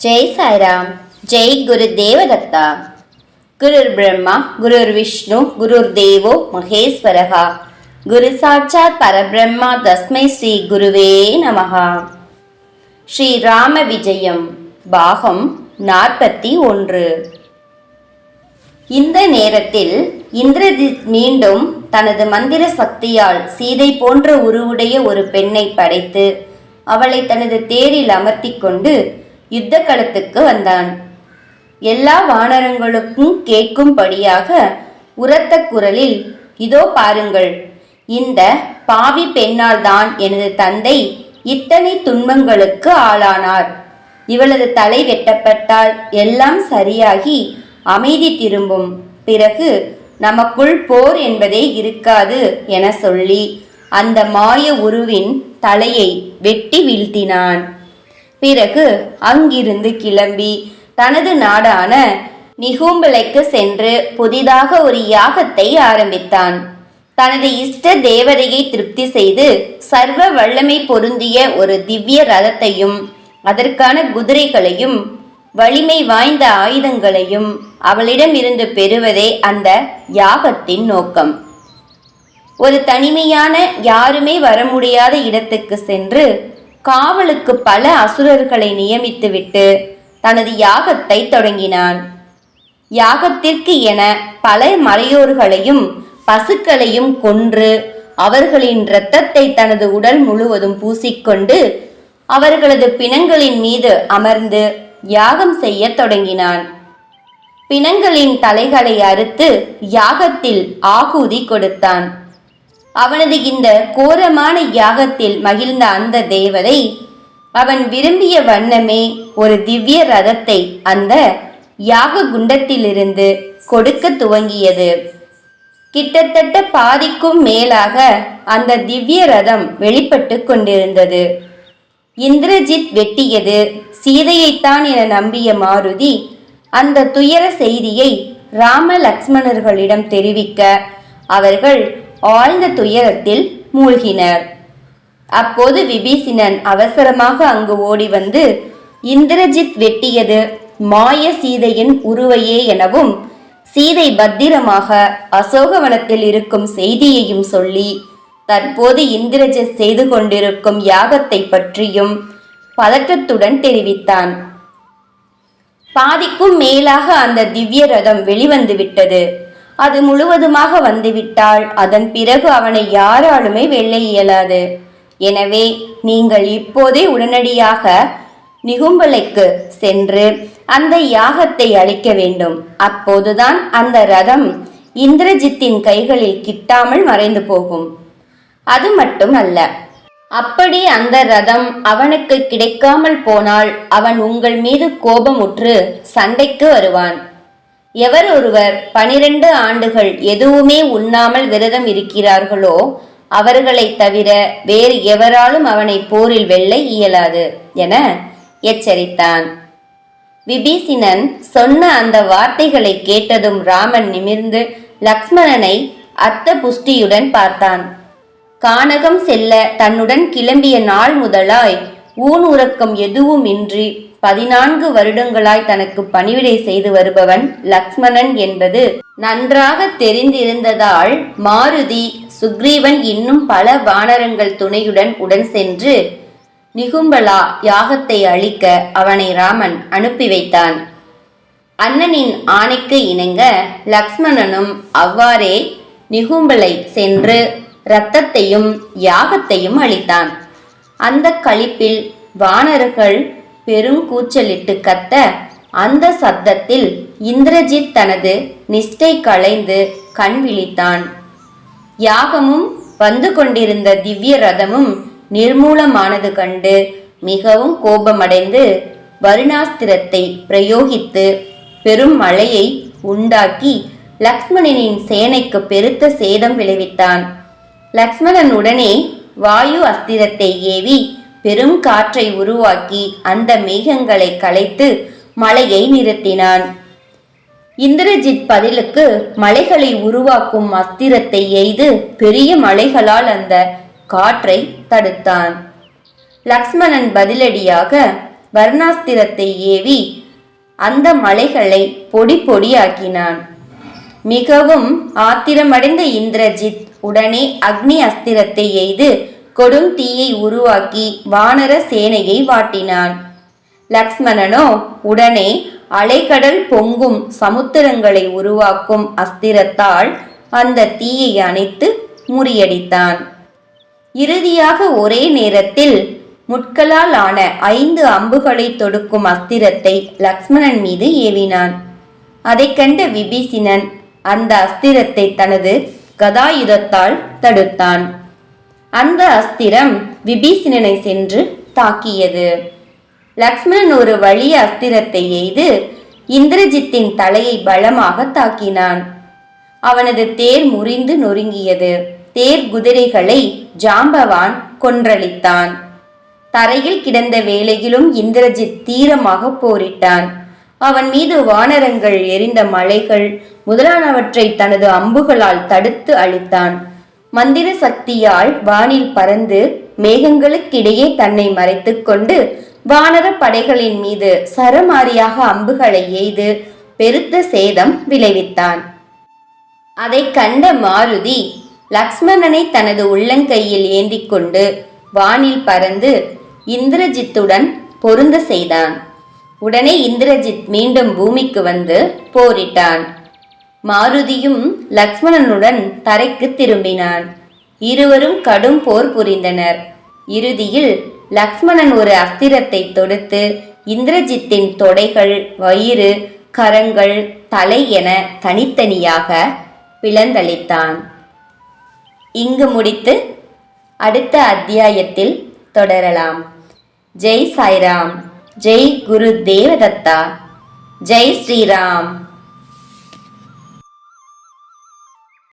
ஜெய் சாய்ராம் ஜெய் குரு தேவதத்தா. குருர் பிரம்மா குருர் விஷ்ணு குருர் தேவோ மகேஸ்வரகா குரு சாட்சாத் பரபிரம்மா தஸ்மை ஸ்ரீ குருவே நமகா ஸ்ரீ ராம விஜயம் பாகம் நாற்பத்தி ஒன்று. இந்த நேரத்தில் இந்திரஜித் மீண்டும் தனது மந்திர சக்தியால் சீதை போன்ற உருவுடைய ஒரு பெண்ணை படைத்து அவளை தனது தேரில் அமர்த்திக் கொண்டு யுத்த களத்துக்கு வந்தான். எல்லா வானரங்களுக்கும் கேட்கும்படியாக உரத்த குரலில் இதோ பாருங்கள் இந்த பாவி பெண்ணால் தான் எனது தந்தை இத்தனை துன்பங்களுக்கு ஆளானார். இவளது தலை வெட்டப்பட்டால் எல்லாம் சரியாகி அமைதி திரும்பும். பிறகு நமக்குள் போர் என்பதே இருக்காது என சொல்லி அந்த மாய உருவின் தலையை வெட்டி வீழ்த்தினான். பிறகு அங்கிருந்து கிளம்பி தனது நாடான நிகூம்பலைக்கு சென்று புதிதாக ஒரு யாகத்தை ஆரம்பித்தான். தனது இஷ்ட தேவதையை திருப்தி செய்து சர்வ வல்லமை பொருந்திய ஒரு திவ்ய ரதத்தையும் அதற்கான குதிரைகளையும் வலிமை வாய்ந்த ஆயுதங்களையும் அவளிடம் இருந்து பெறுவதே அந்த யாகத்தின் நோக்கம். ஒரு தனிமையான யாருமே வர முடியாத இடத்துக்கு சென்று காவலுக்கு பல அசுரர்களை நியமித்துவிட்டு தனது யாகத்தை தொடங்கினான். யாகத்திற்கு என பல மறையோர்களையும் பசுக்களையும் கொன்று அவர்களின் இரத்தத்தை தனது உடல் முழுவதும் பூசிக்கொண்டு அவர்களது பிணங்களின் மீது அமர்ந்து யாகம் செய்ய தொடங்கினான். பிணங்களின் தலைகளை அறுத்து யாகத்தில் ஆகூதி கொடுத்தான். அவனது இந்த கோரமான யாகத்தில் மகிழ்ந்த அந்த தேவதை அவன் விரும்பிய வண்ணமே ஒரு திவ்ய ரதத்தை அந்த யாக குண்டத்திலிருந்து கொடுக்க துவங்கியது. கிட்டத்தட்ட பாதிக்கும் மேலாக அந்த திவ்ய ரதம் வெளிப்பட்டு கொண்டிருந்தது. இந்திரஜித் வெட்டியது சீதையைத்தான் என நம்பிய மாருதி அந்த துயர செய்தியை ராம லக்ஷ்மணர்களிடம் தெரிவிக்க அவர்கள் ஆழ்ந்த துயரத்தில் மூழ்கினர். அப்போது விபீஷணன் அவசரமாக அங்கு ஓடி வந்து இந்திரஜித் வெட்டியது மாய சீதையின் உருவையே எனவும் சீதை பத்திரமாக அசோகவனத்தில் இருக்கும் செய்தியையும் சொல்லி தற்போது இந்திரஜித் செய்து கொண்டிருக்கும் யாகத்தை பற்றியும் பதற்றத்துடன் தெரிவித்தான். பாதிக்கும் மேலாக அந்த திவ்ய ரதம் வெளிவந்து விட்டது அது முழுவதுமாக வந்துவிட்டால் அதன் பிறகு அவனை யாராலுமே வெல்ல இயலாது. எனவே நீங்கள் இப்போதே உடனடியாக நிகும்பலைக்கு சென்று அந்த யாகத்தை அழிக்க வேண்டும். அப்போதுதான் அந்த ரதம் இந்திரஜித்தின் கைகளில் கிட்டாமல் மறைந்து போகும். அது மட்டும் அல்ல அப்படி அந்த ரதம் அவனுக்கு கிடைக்காமல் போனால் அவன் உங்கள் மீது கோபமுற்று சண்டைக்கு வருவான். எவர் ஒருவர் பனிரெண்டு ஆண்டுகள் எதுவுமே உண்ணாமல் விரதம் இருக்கிறார்களோ அவர்களை தவிர வேறு எவராலும் அவனை போரில் வெல்ல இயலாது என எச்சரித்தான். விபீசினன் சொன்ன அந்த வார்த்தைகளை கேட்டதும் ராமன் நிமிர்ந்து லக்ஷ்மணனை அர்த்த புஷ்டியுடன் பார்த்தான். கானகம் செல்ல தன்னுடன் கிளம்பிய நாள் முதலாய் ஊன் உறக்கம் எதுவும் இன்றி பதினான்கு வருடங்களாய் தனக்கு பணிவிடை செய்து வருபவன் லக்ஷ்மணன் என்பது நன்றாக தெரிந்திருந்ததால் மாருதி சுக்ரீவன் இன்னும் பல வானரங்கள் துணையுடன் உடன் சென்று நிகும்பலா யாகத்தை அழிக்க அவனை ராமன் அனுப்பி வைத்தான். அண்ணனின் ஆணைக்கு இணங்க லக்ஷ்மணனும் அவ்வாறே நிகும்பலை சென்று இரத்தத்தையும் யாகத்தையும் அளித்தான். அந்த களிப்பில் வானர்கள் பெருங்கூச்சலிட்டு கத்த அந்த சத்தத்தில் இந்திரஜித் தனது நிஷ்டை களைந்து கண் விழித்தான். யாகமும் வந்து கொண்டிருந்த திவ்ய ரதமும் நிர்மூலமானது கண்டு மிகவும் கோபமடைந்து வருணாஸ்திரத்தை பிரயோகித்து பெரும் மழையை உண்டாக்கி லக்ஷ்மணனின் சேனைக்கு பெருத்த சேதம் விளைவித்தான். லக்ஷ்மணன் உடனே வாயு அஸ்திரத்தை ஏவி பெரும் காற்றை உருவாக்கி அந்த மேகங்களை கலைத்து மழையை நிறுத்தினான். இந்திரஜித் பதிலுக்கு மலைகளை உருவாக்கும் அஸ்திரத்தை எய்து பெரிய மலைகளால் அந்த காற்றை தடுத்தான். லக்ஷ்மணன் பதிலடியாக வர்ணாஸ்திரத்தை ஏவி அந்த மலைகளை பொடி பொடியாக்கினான். மிகவும் ஆத்திரமடைந்த இந்திரஜித் உடனே அக்னி அஸ்திரத்தை எய்து கொடும் தீயை உருவாக்கி வானர சேனையை வாட்டினான். லக்ஷ்மணனோ உடனே அலைக்கடல் பொங்கும் சமுத்திரங்களை உருவாக்கும் அஸ்திரத்தால் அந்த தீயை அணைத்து முறியடித்தான். இறுதியாக ஒரே நேரத்தில் முட்களால் ஆன ஐந்து அம்புகளை தொடுக்கும் அஸ்திரத்தை லக்ஷ்மணன் மீது ஏவினான். அதைக் கண்ட விபீசினன் அந்த அஸ்திரத்தை தனது கதாயுதத்தால் தடுத்தான். அந்த அஸ்திரம் விபீஷணனை சென்று தாக்கியது. லக்ஷ்மணன் ஒரு வலிய அஸ்திரத்தை எய்து இந்திரஜித்தின் தலையை பலமாக தாக்கினான். அவனது தேர் முறிந்து நொறுங்கியது. தேர் குதிரைகளை ஜாம்பவான் கொன்றளித்தான். தரையில் கிடந்த வேளையிலும் இந்திரஜித் தீரமாக போரிட்டான். அவன் மீது வானரங்கள் எரிந்த மலைகள் முதலானவற்றை தனது அம்புகளால் தடுத்து அழித்தான். மந்திர சக்தியால் வானில் பறந்து மேகங்களுக்கிடையே தன்னை மறைத்துக் கொண்டு வானர படைகளின் மீது சரமாரியாக அம்புகளை எய்து பெருத்த சேதம் விளைவித்தான். அதைக் கண்ட மாருதி லக்ஷ்மணனை தனது உள்ளங்கையில் ஏந்தி கொண்டு வானில் பறந்து இந்திரஜித்துடன் பொருந்த செய்தான். உடனே இந்திரஜித் மீண்டும் பூமிக்கு வந்து போரிட்டான். மாருதியும் லக்ஷ்மணனுடன் தரைக்கு திரும்பினான். இருவரும் கடும் போர் புரிந்தனர். இறுதியில் லக்ஷ்மணன் ஒரு அஸ்திரத்தை தொடுத்து இந்திரஜித்தின் தொடைகள் வயிறு கரங்கள் தலை என தனித்தனியாக பிளந்தளித்தான். இங்கு முடித்து அடுத்த அத்தியாயத்தில் தொடரலாம். ஜெய் சாய்ராம் ஜெய் குரு தேவதத்தா ஜெய் ஸ்ரீராம்.